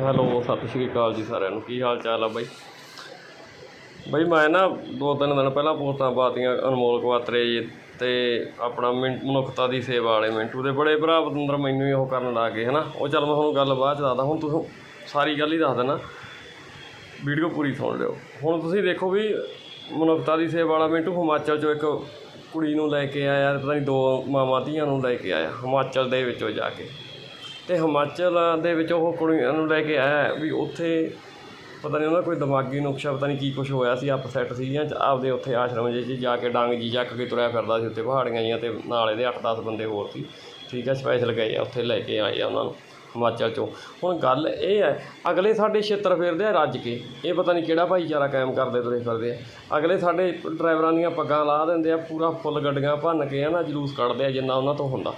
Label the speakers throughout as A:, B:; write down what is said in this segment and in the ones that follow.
A: Hello, ਸਤਿ ਸ਼੍ਰੀ ਅਕਾਲ ਜੀ ਸਾਰਿਆਂ ਨੂੰ। ਕੀ ਹਾਲ ਚਾਲ ਆ ਬਾਈ? ਬਾਈ, ਮੈਂ ਨਾ ਦੋ ਤਿੰਨ ਦਿਨ ਪਹਿਲਾਂ ਪੋਸਟਾਂ ਪਾਤੀਆਂ ਅਨਮੋਲ ਕਵਾਤਰੇ ਜੀ ਤੇ ਆਪਣਾ ਮਿੰ- ਮਨੁੱਖਤਾ ਦੀ ਸੇਵਾ ਵਾਲੇ ਮਿੰਟੂ ਦੇ। ਬੜੇ ਭਰਾ ਬਤੰਦਰ ਮੈਨੂੰ ਹੀ ਉਹ ਕਰਨ ਲੱਗ ਗਏ, ਹਨਾ? ਉਹ ਚੱਲ ਮੈਂ ਤੁਹਾਨੂੰ ਗੱਲ ਬਾਅਦ ਚ ਦੱਸਦਾ। ਹੁਣ ਤੁਸੀਂ ਸਾਰੀ ਗੱਲ ਹੀ ਦੱਸ ਦੇਣਾ। ਵੀਡੀਓ ਪੂਰੀ ਸੁਣ ਲਿਓ। ਹੁਣ ਤੁਸੀਂ ਦੇਖੋ ਵੀ ਮਨੁੱਖਤਾ ਦੀ ਸੇਵਾ ਵਾਲਾ ਮਿੰਟੂ ਹਿਮਾਚਲ ਚੋਂ ਇੱਕ ਕੁੜੀ ਨੂੰ ਲੈ ਕੇ ਆਇਆ, ਪਤਾ ਨਹੀਂ ਦੋ ਮਾਵਾਂ ਧੀਆਂ ਨੂੰ ਲੈ ਕੇ ਆਇਆ, ਹਿਮਾਚਲ ਦੇ ਵਿੱਚੋਂ ਜਾ ਕੇ। ਤੇ ਹਿਮਾਚਲ ਦੇ ਵਿੱਚ ਉਹ ਕੁੜੀਆਂ ਨੂੰ ਲੈ ਕੇ ਆਇਆ ਵੀ ਉੱਥੇ ਪਤਾ ਨਹੀਂ ਉਹਨਾਂ ਕੋਈ ਦਿਮਾਗੀ ਨੁਕਸ਼ਾ, ਪਤਾ ਨਹੀਂ ਕੀ ਕੁਝ ਹੋਇਆ ਸੀ ਅਪਸੈਟ ਸੀਗੀਆਂ, ਚ ਆਪਦੇ ਉੱਥੇ ਆਸ਼ਰਮ ਜੇ 'ਚ ਜਾ ਕੇ ਡਾਂਗ ਜੀ ਚੱਕ ਕੇ ਤੁਰਿਆ ਫਿਰਦਾ ਸੀ ਉੱਤੇ ਪਹਾੜੀਆਂ ਜੀਆਂ ਤੇ ਨਾਲ ਇਹਦੇ 8-10 ਬੰਦੇ ਹੋਰ ਸੀ। ਠੀਕ ਹੈ ਸਪੈਸ਼ਲ ਗਏ ਆ, ਉੱਥੇ ਲੈ ਕੇ ਆਏ ਆ ਉਹਨਾਂ ਨੂੰ ਹਿਮਾਚਲ ਚੋਂ। ਹੁਣ ਗੱਲ ਇਹ ਹੈ, ਅਗਲੇ ਸਾਡੇ ਛੇਤਰ ਫੇਰਦੇ ਆ ਰੱਜ ਕੇ, ਇਹ ਪਤਾ ਨਹੀਂ ਕਿਹੜਾ ਭਾਈਚਾਰਾ ਕਾਇਮ ਕਰਦੇ ਤੁਰੇ ਫਿਰਦੇ ਆ। ਅਗਲੇ ਸਾਡੇ ਡਰਾਈਵਰਾਂ ਦੀਆਂ ਪੱਗਾਂ ਲਾ ਦਿੰਦੇ ਆ, ਪੂਰਾ ਫੁੱਲ ਗੱਡੀਆਂ ਭੰਨ ਕੇ ਆ ਨਾ ਜਲੂਸ ਕੱਢਦੇ ਆ ਜਿੰਨਾ ਉਹਨਾਂ ਤੋਂ ਹੁੰਦਾ।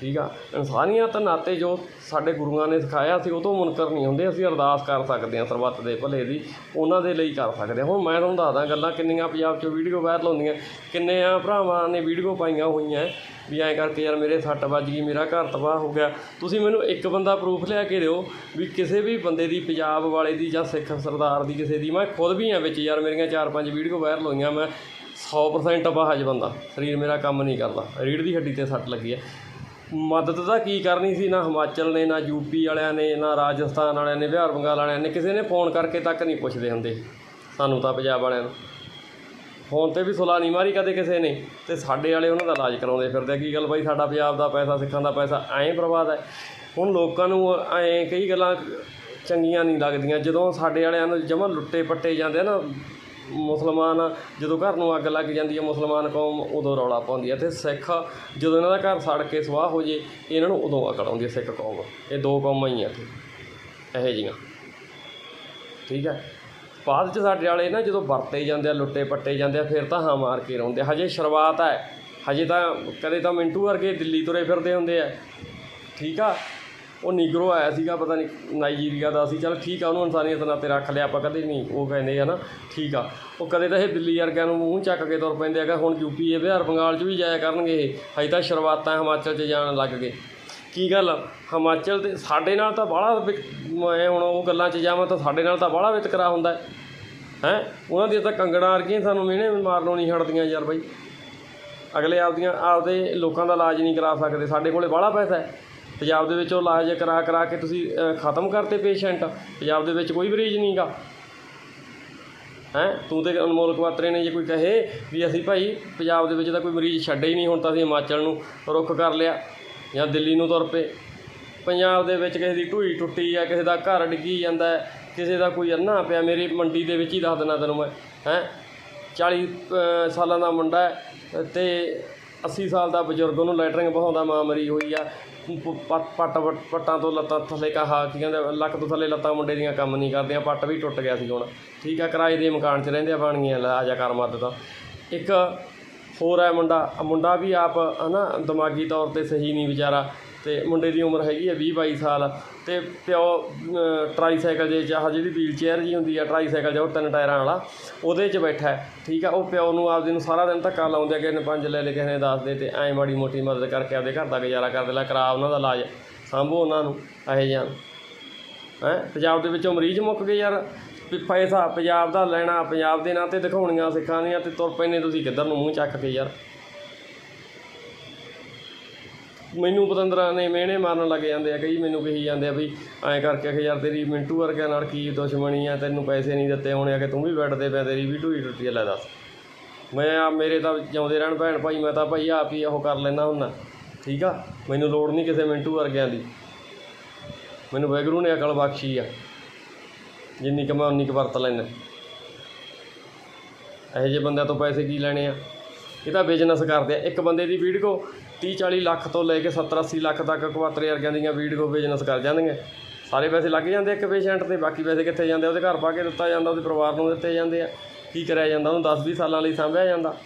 A: ਠੀਕ ਆ? ਇਨਸਾਨੀਅਤ ਨਾਤੇ ਜੋ ਸਾਡੇ ਗੁਰੂਆਂ ਨੇ ਸਿਖਾਇਆ ਸੀ, ਉਹ ਤੋਂ ਮੁਨਕਰ ਨਹੀਂ ਹੁੰਦੇ। ਅਸੀਂ ਅਰਦਾਸ ਕਰ ਸਕਦੇ ਹਾਂ ਸਰਬੱਤ ਦੇ ਭਲੇ ਦੀ, ਉਹਨਾਂ ਦੇ ਲਈ ਕਰ ਸਕਦੇ ਹਾਂ। ਹੁਣ ਮੈਂ ਤੁਹਾਨੂੰ ਦੱਸਦਾ ਗੱਲਾਂ ਕਿੰਨੀਆਂ ਪੰਜਾਬ 'ਚੋਂ ਵੀਡੀਓ ਵਾਇਰਲ ਹੁੰਦੀਆਂ। ਕਿੰਨੇ ਆ ਭਰਾਵਾਂ ਨੇ ਵੀਡੀਓ ਪਾਈਆਂ ਹੋਈਆਂ। ਵੀ ਐਂ ਕਰਕੇ ਯਾਰ ਮੇਰੇ ਸੱਟ ਵੱਜ ਗਈ, ਮੇਰਾ ਘਰ ਤਬਾਹ ਹੋ ਗਿਆ। ਤੁਸੀਂ ਮੈਨੂੰ ਇੱਕ ਬੰਦਾ ਪ੍ਰੂਫ ਲਿਆ ਕੇ ਦਿਓ ਵੀ ਕਿਸੇ ਵੀ ਬੰਦੇ ਦੀ, ਪੰਜਾਬ ਵਾਲੇ ਦੀ ਜਾਂ ਸਿੱਖ ਸਰਦਾਰ ਦੀ, ਕਿਸੇ ਦੀ। ਮੈਂ ਖੁਦ ਵੀ ਆ ਵਿੱਚ ਯਾਰ, ਮੇਰੀਆਂ ਚਾਰ ਪੰਜ ਵੀਡੀਓ ਵਾਇਰਲ ਹੋਈਆਂ। ਮੈਂ 100% ਅਪਾਹਜ ਬੰਦਾ। ਸਰੀਰ ਮੇਰਾ ਕੰਮ ਨਹੀਂ ਕਰਦਾ। ਰੀੜ੍ਹ ਦੀ ਹੱਡੀ ਤੇ ਸੱਟ ਲੱਗੀ ਹੈ ਮਦਦ ਤਾਂ ਕੀ ਕਰਨੀ ਸੀ? ਨਾ ਹਿਮਾਚਲ ਨੇ, ਨਾ ਯੂਪੀ ਵਾਲਿਆਂ ਨੇ, ਨਾ ਰਾਜਸਥਾਨ ਵਾਲਿਆਂ ਨੇ, ਬਿਹਾਰ ਬੰਗਾਲ ਵਾਲਿਆਂ ਨੇ ਕਿਸੇ ਨੇ ਫੋਨ ਕਰਕੇ ਤੱਕ ਨਹੀਂ ਪੁੱਛਦੇ ਹੁੰਦੇ। ਸਾਨੂੰ ਤਾਂ ਪੰਜਾਬ ਵਾਲਿਆਂ ਨੂੰ। ਫੋਨ ਤੇ ਵੀ ਸੁਲਾ ਨਹੀਂ ਮਾਰੀ ਕਦੇ ਕਿਸੇ ਨੇ। ਤੇ ਸਾਡੇ ਵਾਲੇ ਉਹਨਾਂ ਦਾ ਇਲਾਜ ਕਰਾਉਂਦੇ ਫਿਰਦੇ ਕੀ ਗੱਲ ਬਾਈ? ਸਾਡਾ ਪੰਜਾਬ ਦਾ ਪੈਸਾ, ਸਿੱਖਾਂ ਦਾ ਪੈਸਾ ਐਂ ਬਰਬਾਦ ਹੈ। ਹੁਣ ਲੋਕਾਂ ਨੂੰ ਐਂ ਕਈ ਗੱਲਾਂ ਚੰਗੀਆਂ ਨਹੀਂ ਲੱਗਦੀਆਂ। ਜਦੋਂ ਸਾਡੇ ਵਾਲਿਆਂ ਨੂੰ ਜਮਾਂ ਲੁੱਟੇ ਪੱਟੇ ਜਾਂਦੇ ਆ ਨਾ ਮੁਸਲਮਾਨ, ਜਦੋਂ ਘਰ ਨੂੰ ਅੱਗ ਲੱਗ ਜਾਂਦੀ ਹੈ, ਮੁਸਲਮਾਨ ਕੌਮ ਉਦੋਂ ਰੌਲਾ ਪਾਉਂਦੀ ਹੈ ਤੇ ਸਿੱਖ ਜਦੋਂ ਇਹਨਾਂ ਦਾ ਘਰ ਸੜ ਕੇ ਸਵਾਹ ਹੋ ਜੇ, ਇਹਨਾਂ ਨੂੰ ਉਦੋਂ ਅਕਲ ਆਉਂਦੀ ਹੈ ਸਿੱਖ ਕੌਮ। ਇਹ ਦੋ ਕੌਮਾਂ ਹੀ ਆ ਇਹੋ ਜਿਹੀਆਂ। ਠੀਕ ਹੈ? ਬਾਅਦ ਚ ਸਾਡੇ ਵਾਲੇ ਨਾ ਜਦੋਂ ਵਰਤੇ ਜਾਂਦੇ ਆ, ਲੁੱਟੇ ਪੱਟੇ ਜਾਂਦੇ ਆ, ਫਿਰ ਤਾਂ ਹਾਂ ਮਾਰ ਕੇ ਰੋਂਦੇ ਆ। ਹਜੇ ਸ਼ੁਰੂਆਤ ਹੈ। ਹਜੇ ਤਾਂ ਕਦੇ ਤਾਂ ਮਿੰਟੂ ਵਰਗੇ ਦਿੱਲੀ ਤੁਰੇ ਫਿਰਦੇ ਹੁੰਦੇ ਆ। ਠੀਕ ਆ? ਉਹ ਨੀਗਰੋ ਆਇਆ ਸੀਗਾ, ਪਤਾ ਨਹੀਂ ਨਾਈਜੀਰੀਆ ਦਾ ਸੀ। ਚਲ ਠੀਕ ਆ, ਉਹਨੂੰ ਇਨਸਾਨੀਅਤ ਨਾਲ ਰੱਖ ਲਿਆ ਆਪਾਂ, ਕਦੇ ਨਹੀਂ ਉਹ ਕਹਿੰਦੇ ਆ ਨਾ, ਠੀਕ ਆ। ਉਹ ਕਦੇ ਤਾਂ ਇਹ ਦਿੱਲੀ ਵਰਗਿਆਂ ਨੂੰ ਮੂੰਹ ਚੱਕ ਕੇ ਤੁਰ ਪੈਂਦੇ ਆ, ਕਿ ਹੁਣ ਯੂਪੀ ਇਹ ਬਿਹਾਰ, ਬੰਗਾਲ 'ਚ ਵੀ ਜਾਇਆ ਕਰਨਗੇ ਇਹ। ਹਜੇ ਤਾਂ ਸ਼ੁਰੂਆਤਾਂ ਹਿਮਾਚਲ 'ਚ ਜਾਣ ਲੱਗ ਗਏ। ਕੀ ਗੱਲ ਹਿਮਾਚਲ ਦੇ ਸਾਡੇ ਨਾਲ ਤਾਂ ਬਾਹਲਾ ਮੈਂ ਹੁਣ ਉਹ ਗੱਲਾਂ 'ਚ ਜਾਵਾਂ ਤਾਂ ਸਾਡੇ ਨਾਲ ਤਾਂ ਬਾਹਲਾ ਵਿਤਕਰਾ ਹੁੰਦਾ ਹੈ। ਹੈਂ? ਉਹਨਾਂ ਦੀਆਂ ਤਾਂ ਕੰਗਣਾ ਵਰਗੀਆਂ ਸਾਨੂੰ ਮਿਹਣੇ ਮਾਰਨੋਂ ਨਹੀਂ ਛੱਡਦੀਆਂ ਯਾਰ ਬਾਈ। ਅਗਲੇ ਆਪਦੀਆਂ, ਆਪਦੇ ਲੋਕਾਂ ਦਾ ਇਲਾਜ ਨਹੀਂ ਕਰਾ ਸਕਦੇ, ਸਾਡੇ ਕੋਲੇ ਬਾਹਲਾ ਪੈਸਾ ਹੈ। ਪੰਜਾਬ ਦੇ ਵਿੱਚ ਉਹ ਇਲਾਜ ਕਰਾ ਕਰਾ ਕੇ ਤੁਸੀਂ ਖਤਮ ਕਰਤੇ ਪੇਸ਼ੈਂਟ। ਪੰਜਾਬ ਦੇ ਵਿੱਚ ਕੋਈ ਮਰੀਜ਼ ਨਹੀਂਗਾ ਹੈਂ? ਤੂੰ ਤੇ ਅਨਮੋਲ ਕਵਾਤਰੇ ਨੇ ਜੇ ਕੋਈ ਕਹੇ ਵੀ ਅਸੀਂ ਭਾਈ ਪੰਜਾਬ ਦੇ ਵਿੱਚ ਤਾਂ ਕੋਈ ਮਰੀਜ਼ ਛੱਡੇ ਹੀ ਨਹੀਂ ਹੁਣ ਤਾਂ ਅਸੀਂ ਹਿਮਾਚਲ ਨੂੰ ਰੁੱਖ ਕਰ ਲਿਆ ਜਾਂ ਦਿੱਲੀ ਨੂੰ ਤੁਰ ਪਏ। ਪੰਜਾਬ ਦੇ ਵਿੱਚ ਕਿਸੇ ਦੀ ਢੂਈ ਟੁੱਟੀ ਆ, ਕਿਸੇ ਦਾ ਘਰ ਡਿੱਗੀ ਜਾਂਦਾ ਕਿਸੇ ਦਾ ਕੋਈ ਅੰਨਾ ਪਿਆ, ਮੇਰੀ ਮੰਡੀ ਦੇ ਵਿੱਚ ਹੀ ਦੱਸ ਦਿੰਦਾ ਤੈਨੂੰ ਮੈਂ। ਹੈਂ? 40 ਸਾਲਾਂ ਦਾ ਮੁੰਡਾ ਹੈ ਤੇ 80 ਸਾਲ ਦਾ ਬਜ਼ੁਰਗ ਉਹਨੂੰ ਲੈਟਰਿੰਗ ਬਹਾਉਂਦਾ ਮਾਂ ਮਰੀ ਹੋਈ ਆ। ਪੱਟ ਪੱਟ ਪੱਟਾਂ ਤੋਂ ਲੱਤਾਂ ਥੱਲੇ ਕਹਾ ਕੀ ਕਹਿੰਦੇ ਲੱਕ ਤੋਂ ਥੱਲੇ ਲੱਤਾਂ ਮੁੰਡੇ ਦੀਆਂ ਕੰਮ ਨਹੀਂ ਕਰਦੀਆਂ, ਪੱਟ ਵੀ ਟੁੱਟ ਗਿਆ ਸੀ ਹੁਣ। ਠੀਕ ਆ, ਕਿਰਾਏ ਦੇ ਮਕਾਨ 'ਚ ਰਹਿੰਦੇ ਆ ਬਾਣੀਆਂ ਲੈ ਆ ਜਾ ਕਰ ਇੱਕ ਹੋਰ ਹੈ ਮੁੰਡਾ ਮੁੰਡਾ ਵੀ ਆਪ, ਹਨਾ, ਦਿਮਾਗੀ ਤੌਰ ਤੇ ਸਹੀ ਨਹੀਂ ਵਿਚਾਰਾ। ਤੇ ਮੁੰਡੇ ਦੀ ਉਮਰ ਹੈਗੀ ਹੈ 20 22 ਸਾਲ। ਤੇ ਪਿਓ ਟਰਾਈਸਾਈਕਲ ਜੇ ਚਾਹ ਜਿਹੜੀ ਵੀਲ ਚੇਅਰ ਜੀ ਹੁੰਦੀ ਆ ਟਰਾਈਸਾਈਕਲ ਜੋ ਤਿੰਨ ਟਾਇਰਾਂ ਵਾਲਾ, ਉਹਦੇ 'ਚ ਬੈਠਾ ਠੀਕ ਆ, ਉਹ ਪਿਓ ਨੂੰ ਆਪਦੇ ਨੂੰ ਸਾਰਾ ਦਿਨ ਧੱਕਾ ਲਾਉਂਦੇ ਆ, ਕਿਸੇ ਨੇ ਪੰਜ ਲੈ ਲਏ, ਕਿਸੇ ਨੇ 10 ਦੇ ਤੇ ਐਂ ਮਾੜੀ ਮੋਟੀ ਮਦਦ ਕਰਕੇ ਆਪਦੇ ਘਰ ਦਾ ਗੁਜ਼ਾਰਾ ਕਰਦੇ ਲੈ ਕਰਾ ਉਹਨਾਂ ਦਾ ਇਲਾਜ। ਸਾਂਭੋ ਉਹਨਾਂ ਨੂੰ, ਇਹੋ ਜਿਹਾ ਹੈਂ, ਪੰਜਾਬ ਦੇ ਵਿੱਚੋਂ ਮਰੀਜ਼ ਮੁੱਕ ਗਏ ਯਾਰ। ਪੈਸਾ ਪੰਜਾਬ ਦਾ ਲੈਣਾ, ਪੰਜਾਬ ਦੇ ਨਾਂ ਤੇ ਦਿਖਾਉਣੀਆਂ ਸਿੱਖਾਂ ਦੀਆਂ ਤੇ ਤੁਰ ਪੈਨੇ ਤੁਸੀਂ ਕਿੱਧਰ ਨੂੰ ਮੂੰਹ ਚੱਕ ਕੇ ਯਾਰ। ਮੈਨੂੰ ਪਤੰਦਰਾਂ ਨੇ ਮਿਹਣੇ ਮਾਰਨ ਲੱਗ ਜਾਂਦੇ ਆ, ਕਈ ਮੈਨੂੰ ਕਹੀ ਜਾਂਦੇ ਆ ਵੀ ਐਂ ਕਰਕੇ ਕਿ ਯਾਰ ਤੇਰੀ ਮਿੰਟੂ ਵਰਗਿਆਂ ਨਾਲ ਕੀ ਦੁਸ਼ਮਣੀ ਆ, ਤੈਨੂੰ ਪੈਸੇ ਨਹੀਂ ਦਿੱਤੇ ਹੋਣੇ ਆ ਕਿ ਤੂੰ ਵੀ ਬੈਠਦੇ ਪਿਆ ਤੇਰੀ ਵੀ ਢੂਈ ਟੁੱਟੀ ਲੈ ਦੱਸ। ਮੈਂ ਆ, ਮੇਰੇ ਤਾਂ ਜਿਉਂਦੇ ਰਹਿਣ ਭੈਣ ਭਾਈ, ਮੈਂ ਤਾਂ ਭਾਈ ਆਪ ਹੀ ਉਹ ਕਰ ਲੈਣਾ ਹੁੰਦਾ। ਠੀਕ ਆ? ਮੈਨੂੰ ਲੋੜ ਨਹੀਂ ਕਿਸੇ ਮਿੰਟੂ ਵਰਗਿਆਂ ਦੀ। ਮੈਨੂੰ ਵਾਹਿਗੁਰੂ ਨੇ ਅਕਲ ਬਖਸ਼ੀ ਆ। ਜਿੰਨੀ ਕੁ ਮੈਂ ਉਨੀ ਕੁ ਵਰਤ ਲੈਣਾ ਇਹੋ ਜਿਹੇ ਬੰਦਿਆਂ ਤੋਂ ਪੈਸੇ ਕੀ ਲੈਣੇ ਆ? ਇਹ ਤਾਂ ਬਿਜ਼ਨਸ ਕਰਦੇ ਆ। ਇੱਕ ਬੰਦੇ ਦੀ ਵੀਡੀਓ 30 40 ਲੱਖ ਤੋਂ ਲੈ ਕੇ 70 80 ਲੱਖ ਤੱਕ ਕੁਆਤਰੇ ਵਰਗਿਆਂ ਦੀਆਂ ਵੀਡੀਓ ਬਿਜ਼ਨਸ ਕਰ ਜਾਂਦੀਆਂ। ਸਾਰੇ ਪੈਸੇ ਲੱਗ ਜਾਂਦੇ ਇੱਕ ਪੇਸ਼ੈਂਟ ਤੇ ਬਾਕੀ ਪੈਸੇ ਕਿੱਥੇ ਜਾਂਦੇ? ਉਹਦੇ ਘਰ ਪਾ ਕੇ ਦਿੱਤਾ ਜਾਂਦਾ, ਉਹਦੇ ਪਰਿਵਾਰ ਨੂੰ ਦਿੱਤੇ ਜਾਂਦੇ ਆ। ਕੀ ਕਰਿਆ ਜਾਂਦਾ? ਉਹਨੂੰ 10 20 ਸਾਲਾਂ ਲਈ ਸਾਂਭਿਆ ਜਾਂਦਾ।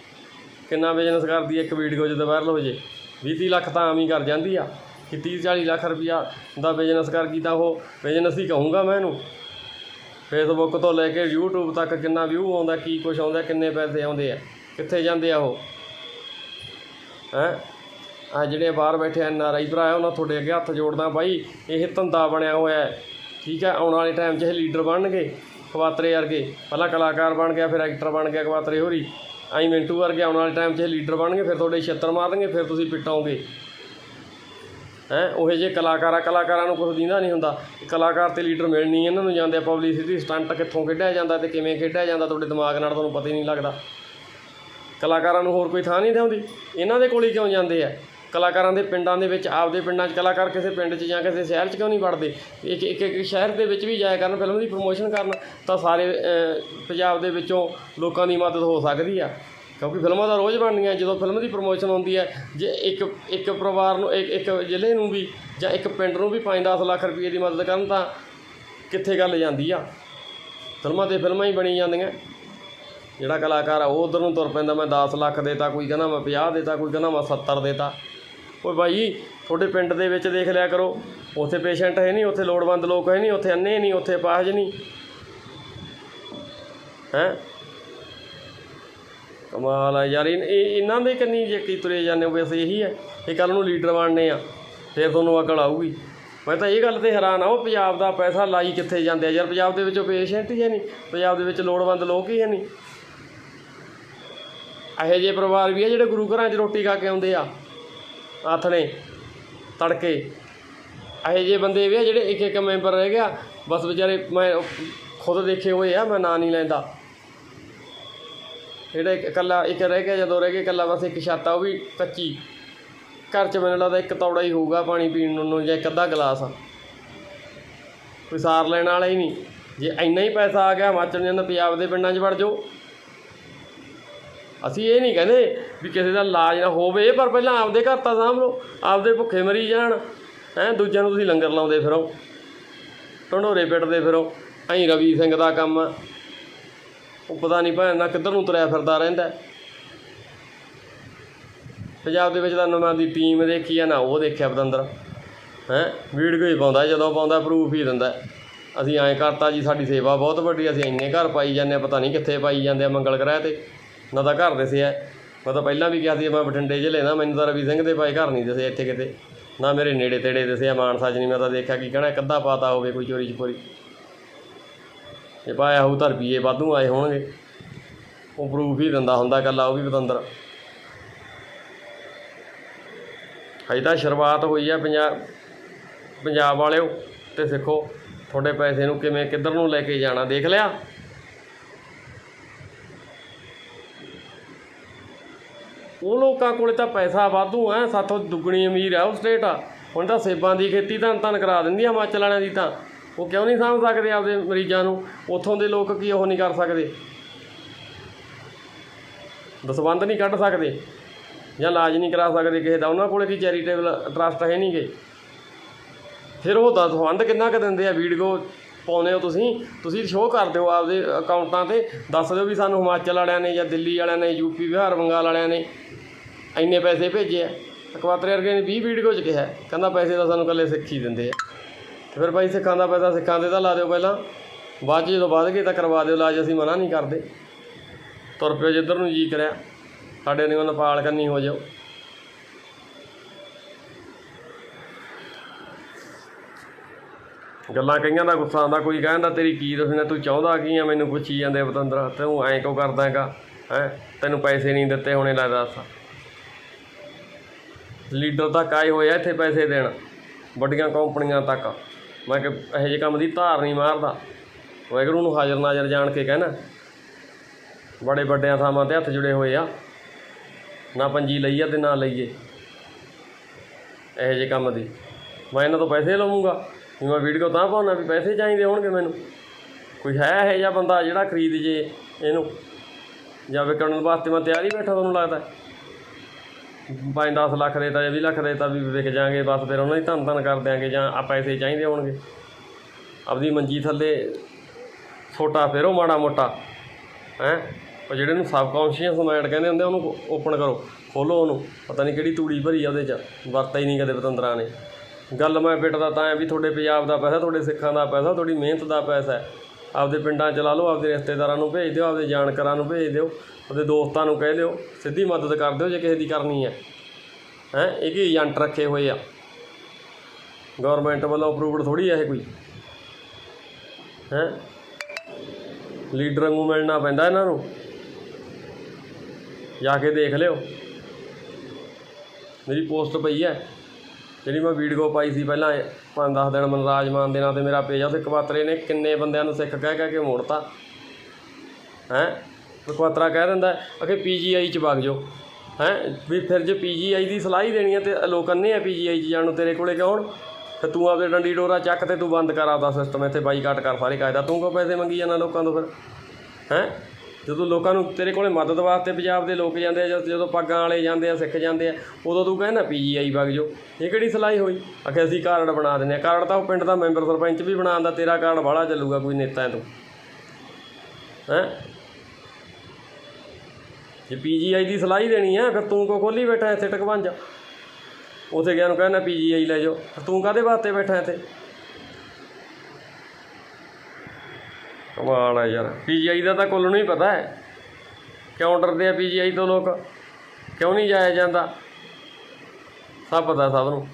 A: ਕਿੰਨਾ ਬਿਜ਼ਨਸ ਕਰਦੀ ਇੱਕ ਵੀਡੀਓ ਜਦੋਂ ਵਾਇਰਲ ਹੋ ਜੇ? 20 30 ਲੱਖ ਤਾਂ ਆਮ ਹੀ ਕਰ ਜਾਂਦੀ ਆ। ਕਿ 30 40 ਲੱਖ ਰੁਪਈਆ ਦਾ ਬਿਜ਼ਨਸ ਕਰ ਗਈ ਤਾਂ ਉਹ। ਬਿਜ਼ਨਸ ਹੀ ਕਹੂੰਗਾ ਮੈਂ ਇਹਨੂੰ। ਫੇਸਬੁੱਕ ਤੋਂ ਲੈ ਕੇ YouTube ਤੱਕ ਕਿੰਨਾ ਵਿਊ ਆਉਂਦਾ, ਕੀ ਕੁਛ ਆਉਂਦਾ, ਕਿੰਨੇ ਪੈਸੇ ਆਉਂਦੇ ਆ, ਕਿੱਥੇ ਜਾਂਦੇ ਆ ਉਹ? ਹੈਂ? ਆ ਜਿਹੜੇ ਬਾਹਰ ਬੈਠੇ ਐਨ ਆਰ ਆਈ ਭਰਾ, ਉਹਨਾਂ ਤੁਹਾਡੇ ਅੱਗੇ ਹੱਥ ਜੋੜਦਾ ਬਾਈ, ਇਹ ਧੰਦਾ ਬਣਿਆ ਹੋਇਆ ਹੈ, ਠੀਕ ਹੈ? ਆਉਣ ਵਾਲੇ ਟਾਈਮ 'ਚ ਇਹ ਲੀਡਰ ਬਣਨਗੇ, ਕਵਾਤਰੇ ਵਰਗੇ, ਪਹਿਲਾਂ ਕਲਾਕਾਰ ਬਣ ਗਿਆ, ਫਿਰ ਐਕਟਰ ਬਣ ਗਿਆ, ਕਵਾਤਰੇ ਹੋਰੀ ਆਈ ਮਿੰਟੂ ਵਰਗੇ ਆਉਣ ਵਾਲੇ ਟਾਈਮ 'ਚ ਇਹ ਲੀਡਰ ਬਣਨਗੇ, ਫਿਰ ਤੁਹਾਡੇ ਛਿੱਤਰ ਮਾਰਨਗੇ, ਫਿਰ ਤੁਸੀਂ ਪਿੱਟੋਗੇ ਹੈ, ਉਹ ਜੇ ਕਲਾਕਾਰ, ਕਲਾਕਾਰਾਂ ਨੂੰ ਕੁਝ ਦਿੰਦਾ ਨਹੀਂ ਹੁੰਦਾ। ਕਲਾਕਾਰ ਤੇ ਲੀਡਰ ਮਿਲਣੀ, ਇਹਨਾਂ ਨੂੰ ਜਾਂਦੇ ਆ ਪਬਲਿਸਿਟੀ ਸਟੰਟ ਕਿੱਥੋਂ ਖੇਡਿਆ ਜਾਂਦਾ ਤੇ ਕਿਵੇਂ ਖੇਡਿਆ ਜਾਂਦਾ, ਤੁਹਾਡੇ ਦਿਮਾਗ ਨਾਲ ਤੁਹਾਨੂੰ ਪਤਾ ਹੀ ਨਹੀਂ ਲੱਗਦਾ। ਕਲਾਕਾਰਾਂ ਨੂੰ ਹੋਰ ਕੋਈ ਥਾਂ ਨਹੀਂ ਦਿੰਦੀ। ਇਹਨਾਂ ਦੇ ਕੋਲ ਹੀ ਕਿਉਂ ਜਾਂਦੇ ਆ? ਕਲਾਕਾਰਾਂ ਦੇ ਪਿੰਡਾਂ ਦੇ ਵਿੱਚ, ਆਪਦੇ ਪਿੰਡਾਂ 'ਚ ਕਲਾਕਾਰ ਕਿਸੇ ਪਿੰਡ 'ਚ ਜਾਂ ਕਿਸੇ ਸ਼ਹਿਰ 'ਚ ਕਿਉਂ ਨਹੀਂ ਵੜਦੇ? ਇੱਕ ਇੱਕ ਇੱਕ ਸ਼ਹਿਰ ਦੇ ਵਿੱਚ ਵੀ ਜਾਇਆ ਕਰਨ, ਫਿਲਮ ਦੀ ਪ੍ਰਮੋਸ਼ਨ ਕਰਨ, ਤਾਂ ਸਾਰੇ ਪੰਜਾਬ ਦੇ ਵਿੱਚੋਂ ਲੋਕਾਂ ਦੀ ਮਦਦ ਹੋ ਸਕਦੀ ਆ। ਕਿਉਂਕਿ ਫਿਲਮਾਂ ਤਾਂ ਰੋਜ਼ ਬਣਦੀਆਂ ਜਦੋਂ ਫਿਲਮ ਦੀ ਪ੍ਰਮੋਸ਼ਨ ਹੁੰਦੀ ਹੈ, ਜੇ ਇੱਕ ਇੱਕ ਪਰਿਵਾਰ ਨੂੰ, ਇੱਕ ਇੱਕ ਜ਼ਿਲ੍ਹੇ ਨੂੰ ਵੀ ਜਾਂ ਇੱਕ ਪਿੰਡ ਨੂੰ ਵੀ 5-10 ਲੱਖ ਰੁਪਏ ਦੀ ਮਦਦ ਕਰਨ ਤਾਂ ਕਿੱਥੇ ਗੱਲ ਜਾਂਦੀ ਆ? ਫਿਲਮਾਂ ਤੇ ਫਿਲਮਾਂ ਹੀ ਬਣੀ ਜਾਂਦੀਆਂ। ਜਿਹੜਾ ਕਲਾਕਾਰ ਆ, ਉਹ ਉਧਰ ਨੂੰ ਤੁਰ ਪੈਂਦਾ, ਮੈਂ 10 ਲੱਖ ਦੇਤਾ, ਕੋਈ ਕਹਿੰਦਾ ਮੈਂ 50 ਦੇਤਾ, ਕੋਈ ਕਹਿੰਦਾ ਮੈਂ 70 ਦੇਤਾ। ਓਏ ਭਾਈ, ਤੁਹਾਡੇ ਪਿੰਡ ਦੇ ਵਿੱਚ ਦੇਖ ਲਿਆ ਕਰੋ। ਉੱਥੇ ਪੇਸ਼ੈਂਟ ਹੈ ਨਹੀਂ, ਉੱਥੇ ਲੋੜਵੰਦ ਲੋਕ ਹੈ ਨਹੀਂ, ਉੱਥੇ ਅੰਨੇ ਨਹੀਂ, ਉੱਥੇ ਪਾਹਜ ਨਹੀਂ। ਹੈ? ਕਮਾਲ ਆ ਯਾਰ, ਇਨ- ਇਹ ਇਹਨਾਂ ਦੇ ਕੰਨੀ ਜੇ ਕੀ ਤੁਰੇ ਜਾਂਦੇ ਹੋ ਵੈਸੇ ਇਹੀ ਹੈ ਇਹ ਕੱਲ ਨੂੰ ਲੀਡਰ ਬਣਨੇ ਆ, ਫਿਰ ਤੁਹਾਨੂੰ ਅਕਲ ਆਊਗੀ। ਮੈਂ ਤਾਂ ਇਹ ਗੱਲ ਤੇ ਹੈਰਾਨ ਆ, ਉਹ ਪੰਜਾਬ ਦਾ ਪੈਸਾ ਲਾਈ ਕਿੱਥੇ ਜਾਂਦੇ ਆ? ਯਾਰ, ਪੰਜਾਬ ਦੇ ਵਿੱਚੋਂ ਪੇਸ਼ੈਂਟ ਹੀ ਹੈ ਨਹੀਂ। ਪੰਜਾਬ ਦੇ ਵਿੱਚ ਲੋੜਵੰਦ ਲੋਕ ਹੀ ਹੈ ਨਹੀਂ। ਇਹੋ ਜਿਹੇ ਪਰਿਵਾਰ ਵੀ ਆ ਜਿਹੜੇ ਗੁਰੂ ਘਰਾਂ 'ਚ ਰੋਟੀ ਖਾ ਕੇ ਆਉਂਦੇ ਆ, ਆਥਣੇ, ਤੜਕੇ। ਇਹੋ ਜਿਹੇ ਬੰਦੇ ਵੀ ਆ ਜਿਹੜੇ ਇੱਕ ਇੱਕ ਮੈਂਬਰ ਰਹਿ ਗਿਆ, ਬਸ ਵਿਚਾਰੇ ਮੈਂ ਖੁਦ ਦੇਖੇ ਹੋਏ ਆ, ਮੈਂ ਨਾਂ ਨਹੀਂ ਲੈਂਦਾ। ਜਿਹੜਾ ਇੱਕ ਇਕੱਲਾ, ਇੱਕ ਰਹਿ ਗਿਆ, ਜਦੋਂ ਰਹਿ ਗਿਆ ਇਕੱਲਾ, ਬਸ ਇੱਕ ਛੱਤ ਆ, ਉਹ ਵੀ ਕੱਚੀ। ਘਰ 'ਚ ਮੈਨੂੰ ਲੱਗਦਾ ਇੱਕ ਤੌੜਾ ਹੀ ਹੋਊਗਾ ਪਾਣੀ ਪੀਣ ਨੂੰ, ਜਾਂ ਇੱਕ ਅੱਧਾ ਗਲਾਸ। ਕੋਈ ਸਾਰ ਲੈਣ ਵਾਲਾ ਹੀ ਨਹੀਂ। ਜੇ ਇੰਨਾ ਹੀ ਪੈਸਾ ਆ ਗਿਆ, ਹਿਮਾਚਲ ਜਾਂਦਾ, ਪੰਜਾਬ ਦੇ ਪਿੰਡਾਂ 'ਚ ਵੜ ਜਾਓ। ਅਸੀਂ ਇਹ ਨਹੀਂ ਕਹਿੰਦੇ ਵੀ ਕਿਸੇ ਦਾ ਇਲਾਜ ਨਾ ਹੋਵੇ, ਪਰ ਪਹਿਲਾਂ ਆਪਦੇ ਘਰ ਤਾਂ ਸਾਂਭ ਲਓ, ਆਪਦੇ ਭੁੱਖੇ ਮਰੀ ਜਾਣ। ਹੈਂ, ਦੂਜਿਆਂ ਨੂੰ ਤੁਸੀਂ ਲੰਗਰ ਲਾਉਂਦੇ ਫਿਰੋ, ਢੰਡੋਰੇ ਪਿੱਟਦੇ ਫਿਰੋ, ਐਂ ਰਵੀ ਸਿੰਘ ਦਾ ਕੰਮ ਉਹ ਪਤਾ ਨਹੀਂ ਭੈਣ ਨਾ ਕਿੱਧਰ ਨੂੰ ਤੁਰਿਆ ਫਿਰਦਾ ਰਹਿੰਦਾ ਪੰਜਾਬ ਦੇ ਵਿੱਚ ਤਾਂ ਨਵਾਂ ਦੀ ਟੀਮ ਦੇਖੀ ਆ, ਨਾ ਉਹ ਦੇਖਿਆ ਪਤੰਦਰ। ਹੈ ਵੀਡੀਓ ਹੀ ਪਾਉਂਦਾ, ਜਦੋਂ ਪਾਉਂਦਾ ਪ੍ਰੂਫ ਹੀ ਦਿੰਦਾ ਅਸੀਂ ਐਂ ਕਰਤਾ ਜੀ, ਸਾਡੀ ਸੇਵਾ ਬਹੁਤ ਵੱਡੀ, ਅਸੀਂ ਇੰਨੇ ਘਰ ਪਾਈ ਜਾਂਦੇ ਆ ਪਤਾ ਨਹੀਂ ਕਿੱਥੇ ਪਾਈ ਜਾਂਦੇ ਆ ਮੰਗਲ ਗ੍ਰਹਿ ਤੇ। ਨਾ ਤਾਂ ਘਰ ਦਿਸਿਆ ਮੈਂ ਤਾਂ ਪਹਿਲਾਂ ਵੀ ਕਿਹਾ ਸੀ, ਮੈਂ ਬਠਿੰਡੇ ਜ਼ਿਲ੍ਹੇ ਦਾ, ਮੈਨੂੰ ਤਾਂ ਰਵੀ ਸਿੰਘ ਦੇ ਪਾਏ ਘਰ ਨਹੀਂ ਦਿਸੇ ਇੱਥੇ ਕਿਤੇ। ਨਾ ਮੇਰੇ ਨੇੜੇ ਤੇੜੇ ਦਿਸੇ ਆ ਮਾਨਸਾ 'ਚ ਨਹੀਂ, ਮੈਂ ਤਾਂ ਦੇਖਿਆ ਕੀ ਕਹਿਣਾ, ਇੱਕ ਪਾਤਾ ਹੋਵੇ ਕੋਈ ਚੋਰੀ ਚਪੋਰੀ ਜੇ ਪਾਇਆ ਹੋਊ ਤਾਂ ਰੁਪਈਏ ਵਾਧੂ ਆਏ ਹੋਣਗੇ। ਉਹ ਪ੍ਰੂਫ ਹੀ ਦਿੰਦਾ ਹੁੰਦਾ ਕੱਲਾ ਉਹ ਵੀ ਪਤੰਦਰ। ਹਜੇ ਤਾਂ ਸ਼ੁਰੂਆਤ ਹੋਈ ਆ ਪੰਜਾਬ ਪੰਜਾਬ ਵਾਲਿਓ, ਤੇ ਸਿੱਖੋ, ਤੁਹਾਡੇ ਪੈਸੇ ਨੂੰ ਕਿਵੇਂ, ਕਿੱਧਰ ਨੂੰ ਲੈ ਕੇ ਜਾਣਾ, ਦੇਖ ਲਿਆ? ਉਹ ਲੋਕਾਂ ਕੋਲੇ ਤਾਂ ਪੈਸਾ ਵਾਧੂ ਹੈ ਸਾਥੋਂ ਦੁੱਗਣੀ ਅਮੀਰ ਹੈ ਉਹ ਸਟੇਟ ਆ। ਹੁਣ ਤਾਂ ਸੇਬਾਂ ਦੀ ਖੇਤੀ ਧੰਨ ਧੰਨ ਕਰਾ ਦਿੰਦੀ ਆ, ਹਿਮਾਚਲ ਵਾਲਿਆਂ ਦੀ ਤਾਂ। ਉਹ ਕਿਉਂ ਨਹੀਂ ਸਾਂਭ ਸਕਦੇ ਆਪਦੇ ਮਰੀਜ਼ਾਂ ਨੂੰ? ਉੱਥੋਂ ਦੇ ਲੋਕ ਕੀ ਉਹ ਨਹੀਂ ਕਰ ਸਕਦੇ? ਦਸਵੰਧ ਨਹੀਂ ਕੱਢ ਸਕਦੇ ਜਾਂ ਇਲਾਜ ਨਹੀਂ ਕਰਾ ਸਕਦੇ ਕਿਸੇ ਦਾ? ਉਹਨਾਂ ਕੋਲੇ ਕੀ ਚੈਰੀਟੇਬਲ ਟਰਸਟ ਹੈ ਨਹੀਂਗੇ? ਫਿਰ ਉਹ ਦਸਵੰਧ ਕਿੰਨਾ ਕੁ ਦਿੰਦੇ ਆ? ਵੀਡੀਓ ਪਾਉਂਦੇ ਹੋ ਤੁਸੀਂ? ਤੁਸੀਂ ਸ਼ੋਅ ਕਰ ਦਿਓ ਆਪਦੇ ਅਕਾਊਂਟਾਂ ਤੇ। ਦੱਸ ਦਿਓ ਵੀ ਸਾਨੂੰ ਹਿਮਾਚਲ ਵਾਲਿਆਂ ਨੇ ਜਾਂ ਦਿੱਲੀ ਵਾਲਿਆਂ ਨੇ ਯੂਪੀ ਬਿਹਾਰ, ਬੰਗਾਲ ਵਾਲਿਆਂ ਨੇ ਇੰਨੇ ਪੈਸੇ ਭੇਜੇ ਆ। ਅਕਵਾਤਰੇ ਵਰਗੇ ਨੇ 20 ਵੀਡੀਓ 'ਚ ਕਿਹਾ। ਕਹਿੰਦਾ ਪੈਸੇ ਤਾਂ ਸਾਨੂੰ ਇਕੱਲੇ ਸਿੱਖ ਹੀ ਦਿੰਦੇ ਆ। ਤੇ ਫਿਰ ਭਾਈ ਸਿੱਖਾਂ ਦਾ ਪੈਸਾ ਸਿੱਖਾਂ ਦੇ ਤਾਂ ਲਾ ਦਿਓ ਪਹਿਲਾਂ। ਬਾਅਦ 'ਚ ਜਦੋਂ ਵੱਧ ਗਏ ਤਾਂ ਕਰਵਾ ਦਿਓ, ਇਲਾਜ ਅਸੀਂ ਮਨਾ ਨਹੀਂ ਕਰਦੇ। ਤੁਰ ਪਿਓ ਜਿੱਧਰ ਨੂੰ ਜੀ ਕਰਿਆ, ਸਾਡੇ ਨੇ ਨੇਪਾਲ ਕੰਨੀ ਹੋ ਜਾਓ। ਗੱਲਾਂ ਕਈਆਂ ਦਾ ਗੁੱਸਾ ਆਉਂਦਾ, ਕੋਈ ਕਹਿੰਦਾ ਤੇਰੀ ਕੀ ਦੱਸਣਾ ਤੂੰ ਚਾਹੁੰਦਾ ਕੀ ਆ ਮੈਨੂੰ ਪੁੱਛੀ ਜਾਂਦੇ ਪਤੰਦਰਾ ਤੂੰ ਐਂ ਕਿਉਂ ਕਰਦਾ ਹੈਗਾ? ਹੈ? ਤੈਨੂੰ ਪੈਸੇ ਨਹੀਂ ਦਿੱਤੇ ਹੁਣੇ, ਲੈ ਦੱਸ। ਲੀਡਰ ਤੱਕ ਆਏ ਹੋਏ ਆ ਇੱਥੇ ਪੈਸੇ ਦੇਣ, ਵੱਡੀਆਂ ਕੰਪਨੀਆਂ ਤੱਕ। ਮੈਂ ਕਿ ਇਹੋ ਜਿਹੇ ਕੰਮ ਦੀ ਧਾਰ ਨਹੀਂ ਮਾਰਦਾ। ਵਾਹਿਗੁਰੂ ਨੂੰ ਹਾਜ਼ਰ ਨਾਜ਼ਰ ਜਾਣ ਕੇ ਕਹਿਣਾ, ਬੜੇ ਵੱਡਿਆਂ ਥਾਵਾਂ ਤੇ ਹੱਥ ਜੁੜੇ ਹੋਏ ਆ। ਨਾ ਪੰਜੀ ਲਈ ਆ ਤੇ ਨਾ ਲਈਏ। ਇਹੋ ਜਿਹੇ ਕੰਮ ਦੀ। ਮੈਂ ਇਹਨਾਂ ਤੋਂ ਪੈਸੇ ਲਵਾਂਗਾ। ਵੀ ਮੈਂ ਵੀਡੀਓ ਤਾਂ ਪਾਉਣਾ ਵੀ ਪੈਸੇ ਚਾਹੀਦੇ ਹੋਣਗੇ ਮੈਨੂੰ। ਕੋਈ ਹੈ ਇਹੋ ਜਿਹਾ ਬੰਦਾ ਜਿਹੜਾ ਖਰੀਦ ਜੇ ਇਹਨੂੰ। ਜਾਂ ਵਿਕਣ ਵਾਸਤੇ ਮੈਂ ਤਿਆਰ ਹੀ ਬੈਠਾ, ਤੁਹਾਨੂੰ ਲੱਗਦਾ 5-10 ਲੱਖ ਦੇਤਾ ਜਾਂ 20 ਲੱਖ ਦੇਤਾ ਵੀ ਵਿਕ ਜਾਾਂਗੇ, ਬਸ ਫਿਰ ਉਹਨਾਂ ਦੀ ਧੰਨ ਧੰਨ ਕਰ ਦਿਆਂਗੇ ਜਾਂ ਆ ਪੈਸੇ ਚਾਹੀਦੇ ਹੋਣਗੇ। ਆਪਦੀ ਮੰਜੀ ਥੱਲੇ ਛੋਟਾ ਫੇਰੋ ਮਾੜਾ ਮੋਟਾ, ਹੈ? ਉਹ ਜਿਹੜੇ ਨੂੰ ਸਬਕੌਂਸ਼ੀਅਸ ਮਾਈਂਡ ਕਹਿੰਦੇ ਹੁੰਦੇ ਉਹਨੂੰ ਓਪਨ ਕਰੋ, ਖੋਲੋ ਉਹਨੂੰ। ਪਤਾ ਨਹੀਂ ਕਿਹੜੀ ਤੂੜੀ ਭਰੀ ਆ ਉਹਦੇ 'ਚ, ਵਰਤਾ ਹੀ ਨਹੀਂ ਕਦੇ ਪਤੰਦਰਾਂ ਨੇ। ਗੱਲ ਮੈਂ ਪਿੱਟਦਾ ਤਾਂ ਹੈ ਵੀ ਤੁਹਾਡੇ ਪੰਜਾਬ ਦਾ ਪੈਸਾ, ਤੁਹਾਡੇ ਸਿੱਖਾਂ ਦਾ ਪੈਸਾ, ਤੁਹਾਡੀ ਮਿਹਨਤ ਦਾ ਪੈਸਾ ਹੈ। ਆਪਦੇ ਪਿੰਡਾਂ ਚ ਲਾ ਲਓ, ਆਪਦੇ ਰਿਸ਼ਤੇਦਾਰਾਂ ਨੂੰ ਭੇਜ ਦਿਓ, ਆਪਦੇ ਜਾਣਕਾਰਾਂ ਨੂੰ ਭੇਜ ਦਿਓ। ਆਪਦੇ ਦੋਸਤਾਂ ਨੂੰ ਕਹਿ ਦਿਓ, ਸਿੱਧੀ ਮਦਦ ਕਰ ਦਿਓ ਜੇ ਕਿਸੇ ਦੀ ਕਰਨੀ ਹੈ। ਹੈ, ਇਹ ਕੀ ਏਜੰਟ ਰੱਖੇ ਹੋਏ ਆ? ਗਵਰਨਮੈਂਟ ਵੱਲੋਂ ਅਪਰੂਵਡ ਥੋੜੀ ਆ ਇਹ ਕੋਈ? ਹੈ? ਲੀਡਰਾਂ ਨੂੰ ਮਿਲਣਾ ਪੈਂਦਾ ਇਹਨਾਂ ਨੂੰ? ਜਾ ਕੇ ਦੇਖ ਲਿਓ। ਮੇਰੀ ਪੋਸਟ ਪਈ ਹੈ, ਜਿਹੜੀ ਮੈਂ ਵੀਡੀਓ ਪਾਈ ਸੀ ਪਹਿਲਾਂ 5-10 ਦਿਨ ਮਨਰਾਜ ਮਾਨ ਦੇ ਨਾਂ ਤੇ ਮੇਰਾ ਪੇਜ ਆ ਉੱਥੇ ਕਵਾਤਰੇ ਨੇ ਕਿੰਨੇ ਬੰਦਿਆਂ ਨੂੰ ਸਿੱਖ ਕਹਿ ਕਹਿ ਕੇ ਮੋੜਤਾ। ਹੈ? ਕਵਾਤਰਾ ਕਹਿ ਦਿੰਦਾ ਅਖੇ ਪੀਜੀਆਈ ਚ ਵਗ ਜਾਓ। ਹੈ? ਵੀ ਫਿਰ ਜੇ ਪੀਜੀਆਈ ਦੀ ਸਲਾਹ ਹੀ ਦੇਣੀ ਹੈ ਤੇ ਲੋਕ ਅੰਨੇ ਆ ਪੀਜੀਆਈ ਚ ਜਾਣ ਨੂੰ, ਤੇਰੇ ਕੋਲੇ ਕਿਉਂ ਹੁਣ? ਤੇ ਤੂੰ ਆਪਦੇ ਡੰਡੀ ਡੋਰਾ ਚੱਕ ਤੇ ਤੂੰ ਬੰਦ ਕਰ ਆਪਦਾ ਸਿਸਟਮ ਇੱਥੇ ਬਾਈਕਾਟ ਕਰ ਸਾਰੇ ਕਾਇਦਾ। ਤੂੰ ਕੋ ਪੈਸੇ ਮੰਗੀ ਜਾਂਦਾ ਲੋਕਾਂ ਤੋਂ ਫਿਰ? ਹੈ? ਜਦੋਂ ਲੋਕਾਂ ਨੂੰ ਤੇਰੇ ਕੋਲੇ ਮਦਦ ਵਾਸਤੇ ਪੰਜਾਬ ਦੇ ਲੋਕ ਜਾਂਦੇ ਆ ਜਦ- ਜਦੋਂ ਪੱਗਾਂ ਵਾਲੇ ਜਾਂਦੇ ਆ, ਸਿੱਖ ਜਾਂਦੇ ਆ, ਉਦੋਂ ਤੂੰ ਕਹਿੰਦਾ ਪੀਜੀਆਈ ਵਗ ਜਾਓ। ਇਹ ਕਿਹੜੀ ਸਲਾਈ ਹੋਈ? ਆਖੇ ਅਸੀਂ ਕਾਰਡ ਬਣਾ ਦਿੰਦੇ ਆ ਕਾਰਡ ਤਾਂ ਉਹ ਪਿੰਡ ਦਾ ਮੈਂਬਰ ਸਰਪੰਚ ਵੀ ਬਣਾਉਂਦਾ ਤੇਰਾ ਕਾਰਡ ਬਾਹਲਾ ਚੱਲੂਗਾ ਕੋਈ ਨੇਤਾ ਹੈ ਤੂੰ। ਹੈ? ਜੇ ਪੀਜੀਆਈ ਦੀ ਸਲਾਹ ਹੀ ਦੇਣੀ ਆ, ਫਿਰ ਤੂੰ ਕੋ ਖੋਲੀ ਬੈਠਾ ਇੱਥੇ ਟਕਵੰਜ। ਉਥੇ ਗਿਆ ਨੂੰ ਕਹਿੰਦਾ ਪੀਜੀਆਈ ਲੈ ਜਾਓ। ਫਿਰ ਤੂੰ ਕਾਦੇ ਵਾਸਤੇ ਬੈਠਾ ਇੱਥੇ? ਕਮਾਲ ਆ ਯਾਰ। ਪੀਜੀਆਈ ਦਾ ਤਾਂ ਕੁੱਲ ਨੂੰ ਹੀ ਪਤਾ ਹੈ। ਕਿਉਂ ਡਰਦੇ ਆ ਪੀਜੀਆਈ ਤੋਂ ਲੋਕ? ਕਿਉਂ ਨਹੀਂ ਜਾਇਆ ਜਾਂਦਾ? ਸਭ ਪਤਾ ਸਭ ਨੂੰ।